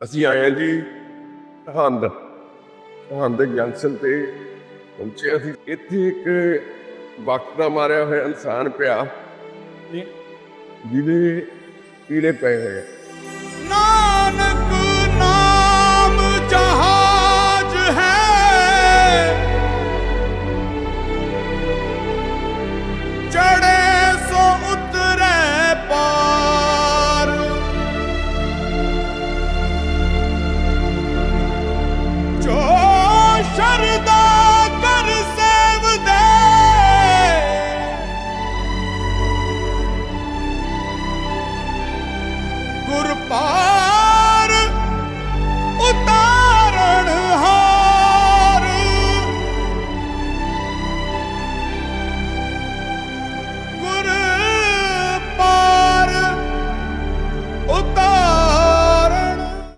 ਅਸੀਂ ਆਏ ਹਾਂ ਜੀ ਹੰਦ ਹੰਦ ਜੰਕਸ਼ਨ ਤੇ ਪਹੁੰਚੇ ਅਸੀਂ। ਇੱਥੇ ਇੱਕ ਵਕਤ ਦਾ ਮਾਰਿਆ ਹੋਇਆ ਇਨਸਾਨ ਪਿਆ ਜਿਹਦੇ ਕੀੜੇ ਪਏ ਹੋਏ। ਨਾ! குருப்பா